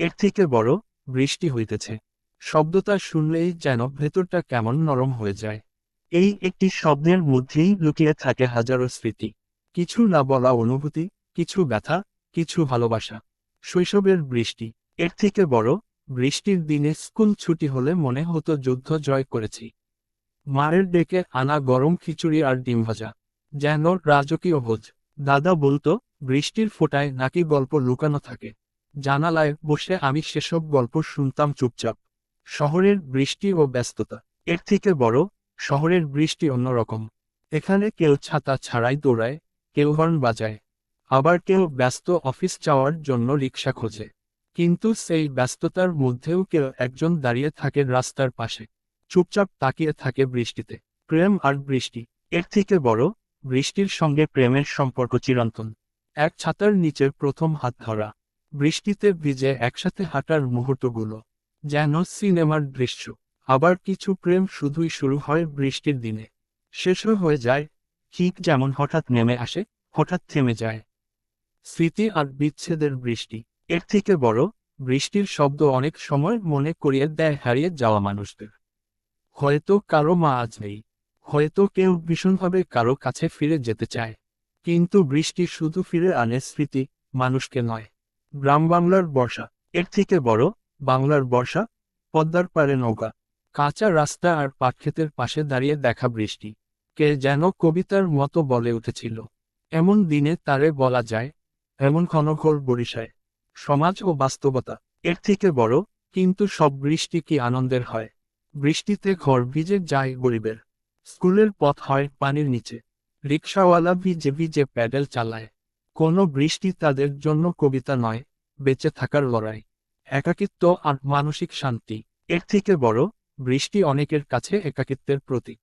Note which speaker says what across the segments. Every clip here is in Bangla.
Speaker 1: এর থেকে বড় বৃষ্টি হইতেছে। শব্দটা শুনলেই যেন ভেতরটা কেমন নরম হয়ে যায়। এই একটি শব্দের মধ্যেই লুকিয়ে থাকে হাজারো স্মৃতি। কিছু না বলা অনুভূতি, কিছু ব্যথা, কিছু ভালোবাসা। শৈশবের বৃষ্টি। এর থেকে বড় বৃষ্টির দিনে স্কুল ছুটি হলে মনে হতো যুদ্ধ জয় করেছি। মায়ের ডেকে আনা গরম খিচুড়ি আর ডিম ভাজা। যেন রাজকীয় ভোজ। দাদা বলতো, বৃষ্টির ফোঁটায় নাকি গল্প লুকানো থাকে? জানালায় বসে আমি সেসব গল্প শুনতাম চুপচাপ। শহরের বৃষ্টি ও ব্যস্ততা। এর থেকে বড়, শহরের বৃষ্টি অন্যরকম। এখানে কেউ ছাতা ছাড়াই দৌড়ায়, কেউ হর্ন বাজায়। আবার কেউ ব্যস্ত অফিস যাওয়ার জন্য রিক্সা খোঁজে। কিন্তু সেই ব্যস্ততার মধ্যেও কেউ একজন দাঁড়িয়ে থাকে রাস্তার পাশে। চুপচাপ তাকিয়ে থাকে বৃষ্টিতে। প্রেম আর বৃষ্টি। এর থেকে বড়, বৃষ্টির সঙ্গে প্রেমের সম্পর্ক চিরন্তন। এক ছাতার নিচে প্রথম হাত ধরা। বৃষ্টিতে ভিজে একসাথে হাঁটার মুহূর্তগুলো, যেন সিনেমার দৃশ্য। আবার কিছু প্রেম শুধুই শুরু হয় বৃষ্টির দিনে। শেষও হয়ে যায়, ঠিক যেমন হঠাৎ নেমে আসে, হঠাৎ থেমে যায়। স্মৃতি আর বিচ্ছেদের বৃষ্টি। এর থেকে বড়, বৃষ্টির শব্দ অনেক সময় মনে করিয়ে দেয় হারিয়ে যাওয়া মানুষদের। হয়তো কারও মা আজ নেই, হয়তো কেউ ভীষণভাবে কারও কাছে ফিরে যেতে চায়। কিন্তু বৃষ্টি শুধু ফিরে আনে স্মৃতি, মানুষকে নয়। গ্রাম বাংলার বর্ষা। এর থেকে বড় বাংলার বর্ষা পদ্মার পারে নৌকা। কাঁচা রাস্তা আর পাটক্ষেতের পাশে দাঁড়িয়ে দেখা বৃষ্টি। কে যেন কবিতার মতো বলে উঠেছিল। এমন দিনে তারে বলা যায়, এমন ঘনঘোর বরিশায়। সমাজ ও বাস্তবতা, এর থেকে বড় কিন্তু সব বৃষ্টি কি আনন্দের হয়। বৃষ্টিতে ঘর ভিজে যায় গরিবের। স্কুলের পথ হয় পানির নিচে। রিক্সাওয়ালা ভিজে ভিজে প্যাডেল চালায়। কোনো বৃষ্টি তাদের জন্য কবিতা নয়, বেঁচে থাকার লড়াই। একাকিত্ব আর মানসিক শান্তি। এর থেকে বড়, বৃষ্টি অনেকের কাছে একাকিত্বের প্রতীক।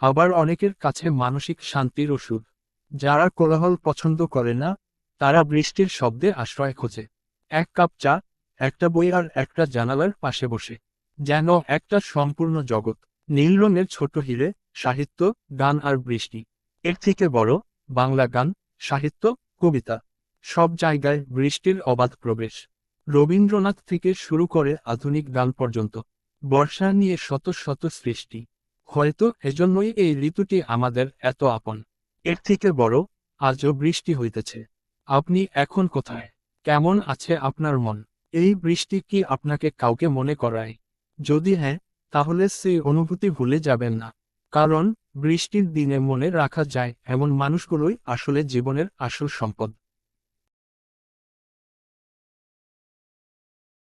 Speaker 1: আবার অনেকের কাছে মানসিক শান্তির ওষুধ যারা কোলাহল পছন্দ করে না, তারা বৃষ্টির শব্দে আশ্রয় খোঁজে। এক কাপ চা, একটা বই আর একটা জানালার পাশে বসে। যেন একটা সম্পূর্ণ জগৎ। নীল রঙের ছোট হিরে, সাহিত্য, গান আর বৃষ্টি। এর থেকে বড়, বাংলা গান, সাহিত্য কবিতা। সব জায়গায় বৃষ্টির অবাধ প্রবেশ। রবীন্দ্রনাথ থেকে শুরু করে আধুনিক গান পর্যন্ত। বর্ষা নিয়ে শত শত সৃষ্টি। হয়তো এজন্যই এই ঋতুটি আমাদের এত আপন। এর থেকে বড়, আজও বৃষ্টি হইতেছে। আপনি এখন কোথায়? কেমন আছে আপনার মন? এই বৃষ্টি কি আপনাকে কাউকে মনে করায়? যদি হ্যাঁ তাহলে সেই অনুভূতি ভুলে যাবেন না। কারণ বৃষ্টির দিনে মনে রাখা যায় এমন মানুষগুলোই আসলে জীবনের আসল সম্পদ।